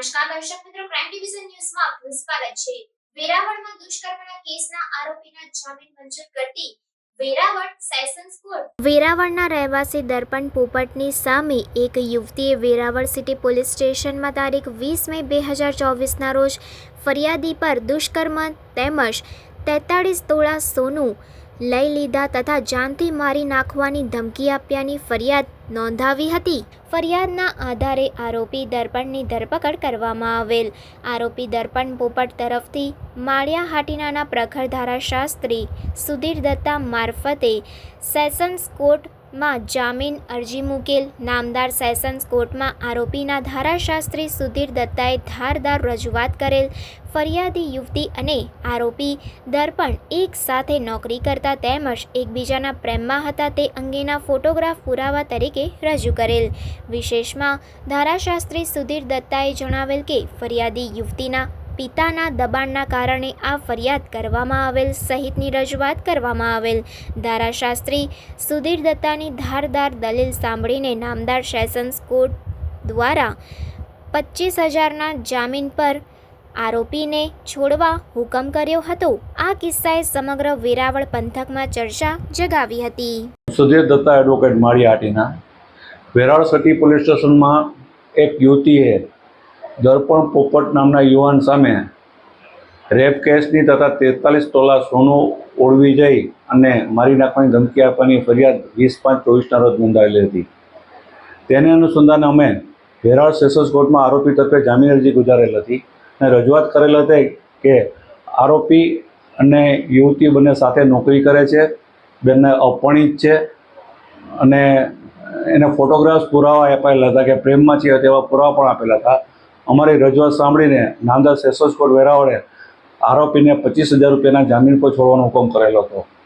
નમસ્કાર દર્શક મિત્રો ક્રાઇમ ડિવિઝન ન્યૂઝમાં આપનું સ્વાગત છે. વેરાવળમાં દુષ્કર્મના કેસના આરોપીના જામીન મંજૂર કરતી વેરાવળના રહેવાસી દર્પણ પોપટની સામે એક યુવતીએ વેરાવળ સિટી પોલીસ સ્ટેશનમાં તારીખ વીસ મે બે હજાર ચોવીસના રોજ ફરિયાદી પર દુષ્કર્મ તેમજ તેતાળીસ તોળા સોનું લઈ લીધા તથા જાનથી મારી નાખવાની ધમકી આપ્યાની ફરિયાદ નોંધાવી હતી. ફરિયાદના આધારે આરોપી દર્પણની ધરપકડ કરવામાં આવેલ. આરોપી દર્પણ પોપટ તરફથી માળિયા હાટીનાના પ્રખર ધારાશાસ્ત્રી સુધીર દત્તા મારફતે સેશન્સ કોર્ટમાં જામીન અરજી મૂકેલ. નામદાર સેશન્સ કોર્ટમાં આરોપીના ધારાશાસ્ત્રી સુધીર દત્તાએ ધારદાર રજૂઆત કરેલ. ફરિયાદી યુવતી અને આરોપી દર્પણ એક સાથે નોકરી કરતા તેમજ એકબીજાના પ્રેમમાં હતા તે અંગેના ફોટોગ્રાફ પુરાવા તરીકે રજૂ કરેલ. વિશેષમાં ધારાશાસ્ત્રી સુધીર દત્તાએ જણાવેલ કે, ફરિયાદી યુવતીના પિતાના દબાણના કારણે આ ફરિયાદ કરવામાં આવેલ, સહિતની રજૂઆત કરવામાં આવેલ. ધારાશાસ્ત્રી સુધીર દત્તાની ધારદાર દલીલ સાંભળીને નામદાર સેશન્સ કોર્ટ દ્વારા પચીસ હજારના જામીન પર આરોપીને છોડવા હુકમ કર્યો હતો. આ કિસ્સાએ સમગ્ર વેરાવળ પંથકમાં ચર્ચા જગાવી હતી. સુધીર દત્તા એડવોકેટ માળી આટીના વેરાવળ સિટી પોલીસ સ્ટેશનમાં એક યુવતીએ દર્પણ પોપટ નામના યુવાન સામે રેપ કેસની તથા તેતાલીસ તોલા સોનું ઓળવી જઈ અને મારી નાખવાની ધમકી આપવાની ફરિયાદ વીસ પાંચ ચોવીસના રોજ નોંધાવેલી હતી. તેને અનુસંધાને અમે વેરાળ સેશન્સ કોર્ટમાં આરોપી તરફે જામીન અરજી ગુજારેલ હતી અને રજૂઆત કરેલ હતી કે આરોપી અને યુવતી બંને સાથે નોકરી કરે છે, બંને અપણિત છે અને એને ફોટોગ્રાફ્સ પુરાવા અપાયેલા હતા કે પ્રેમમાં છે તેવા પુરાવા પણ આપેલા હતા. અમારી રજૂઆત સાંભળીને નામદાર સેશન્સ કોર્ટ વેરાવળે આરોપીને પચીસ હજાર રૂપિયાના જામીન પર છોડવાનો હુકમ કરેલો હતો.